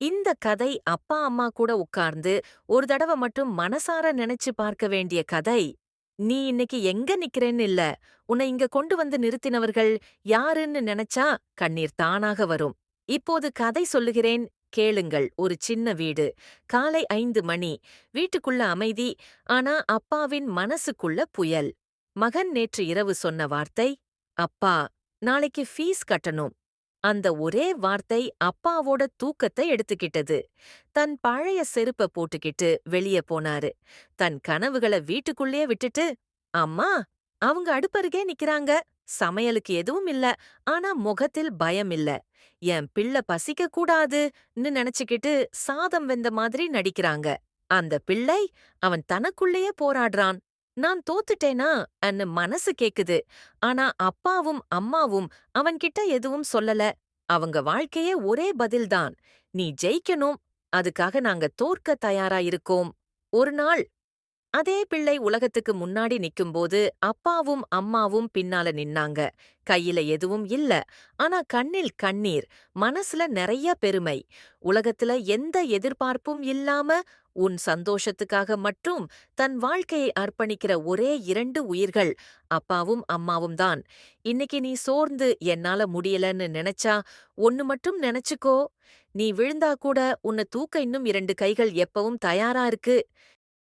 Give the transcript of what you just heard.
இந்த கதை அப்பா அம்மா கூட உட்கார்ந்து ஒரு தடவ மட்டும் மனசார நினைச்சு பார்க்க வேண்டிய கதை. நீ இன்னைக்கு எங்க நிக்கிறேன்னு இல்ல, உன்னை இங்க கொண்டு வந்து நிறுத்தினவர்கள் யாருன்னு நினைச்சா கண்ணீர் தானாக வரும். இப்போது கதை சொல்லுகிறேன் கேளுங்கள் ஒரு சின்ன வீடு. காலை ஐந்து மணி. வீட்டுக்குள்ள அமைதி, ஆனா அப்பாவின் மனசுக்குள்ள புயல். மகன் நேற்று இரவு சொன்ன வார்த்தை அப்பா நாளைக்கு ஃபீஸ் கட்டணும். அந்த ஒரே வார்த்தை அப்பாவோட தூக்கத்தை எடுத்துக்கிட்டது. தன் பழைய செருப்ப போட்டுக்கிட்டு வெளிய போனாரு. தன் கனவுகள வீட்டுக்குள்ளே விட்டுட்டு, அம்மா அவங்க அடுப்பருகே நிக்கிறாங்க. சமையலுக்கு எதுவும் இல்ல, ஆனா முகத்தில் பயம் இல்ல. என் பிள்ளை பசிக்க கூடாதுன்னு நினைச்சுக்கிட்டு சாதம் வெந்த மாதிரி நடிக்கிறாங்க. அந்த பிள்ளை அவன் தனக்குள்ளேயே போராடுறான். நான் தோத்துட்டேனா அன்னு மனசு கேக்குது. ஆனா அப்பாவும் அம்மாவும் அவன்கிட்ட எதுவும் சொல்லல. அவங்க வாழ்க்கையே ஒரே பதில்தான். நீ ஜெயிக்கணும். அதுக்காக நாங்க தோற்க தயாரா இருக்கோம். ஒரு நாள் அதே பிள்ளை உலகத்துக்கு முன்னாடி நிக்கும்போது அப்பாவும் அம்மாவும் பின்னால நின்னாங்க. கையில எதுவும் இல்ல. ஆனா கண்ணில் கண்ணீர், மனசுல நிறைய பெருமை. உலகத்துல எந்த எதிர்பார்ப்பும் இல்லாம உன் சந்தோஷத்துக்காக மட்டும் தன் வாழ்க்கையை அர்ப்பணிக்கிற ஒரே இரண்டு உயிர்கள் அப்பாவும் அம்மாவும் தான். இன்னைக்கு நீ சோர்ந்து என்னால முடியலன்னு நினைச்சா ஒன்னு மட்டும் நினைச்சுக்கோ. நீ விழுந்தா கூட உன்னை தூக்க இன்னும் இரண்டு கைகள் எப்பவும் தயாரா இருக்கு.